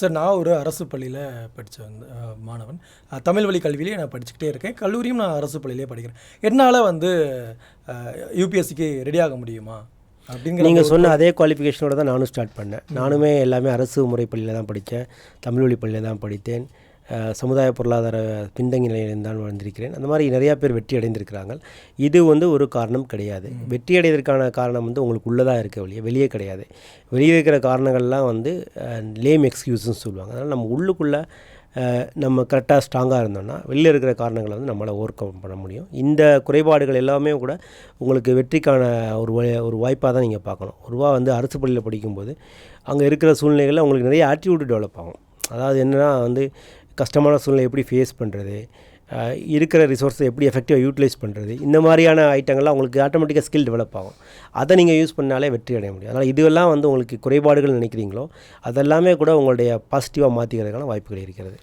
Sir நான் ஒரு அரசு பள்ளியில் படித்த வந்து மாணவன். தமிழ் வழி கல்வியிலே நான் படிச்சுக்கிட்டே இருக்கேன். கல்லூரியும் நான் அரசு பள்ளியிலே படிக்கிறேன். என்னால் வந்து யூபிஎஸ்சிக்கு ரெடி ஆக முடியுமா? அப்படிங்கிற நீங்கள் சொன்ன அதே குவாலிஃபிகேஷனோட தான் நானும் ஸ்டார்ட் பண்ணேன். நானுமே எல்லாமே அரசு முறை பள்ளியில் தான் படித்தேன் தமிழ் வழி பள்ளியில் தான் படித்தேன். சமுதாய பொருளாதார பின்தங்கிய நிலையில் தான் வந்திருக்கிறேன் அந்த மாதிரி நிறையா பேர் வெற்றி அடைந்திருக்கிறாங்க. இது வந்து ஒரு காரணம் கிடையாது. வெற்றி அடைவதற்கான காரணம் வந்து உங்களுக்கு உள்ளதாக இருக்க வெளியே வெளியே கிடையாது. வெளியே இருக்கிற காரணங்கள்லாம் வந்து லேம் எக்ஸ்கியூஸ்னு சொல்லுவாங்க. அதனால் நம்ம உள்ளுக்குள்ளே நம்ம கரெக்டாக ஸ்ட்ராங்காக இருந்தோம்னா வெளியில் இருக்கிற காரணங்களை வந்து நம்மளால் ஓவர் கம் பண்ண முடியும். இந்த குறைபாடுகள் எல்லாமே கூட உங்களுக்கு வெற்றிக்கான ஒரு ஒரு வாய்ப்பாக தான் நீங்கள் பார்க்கணும். ஒருவா வந்து அரசு பள்ளியில் படிக்கும்போது அங்கே இருக்கிற சூழ்நிலைகளில் உங்களுக்கு நிறைய ஆட்டிடியூட் டெவலப் ஆகும். அதாவது என்னென்னா வந்து கஷ்டமான சூழ்நிலை எப்படி ஃபேஸ் பண்ணுறது இருக்கிற ரிசோர்ஸை எப்படி எஃபெக்டிவாக யூட்டிலைஸ் பண்ணுறது இந்த மாதிரியான ஐட்டங்கள்லாம் உங்களுக்கு ஆட்டோமேட்டிக்காக ஸ்கில் டெவலப் ஆகும். அதை நீங்கள் யூஸ் பண்ணாலே வெற்றி அடைய முடியும். அதனால் இதுவெல்லாம் வந்து உங்களுக்கு குறைபாடுகள் நினைக்கிறீங்களோ அதெல்லாமே கூட உங்களுடைய பாசிட்டிவாக மாற்றிக்கிறதுக்கான வாய்ப்புகள் இருக்கிறது.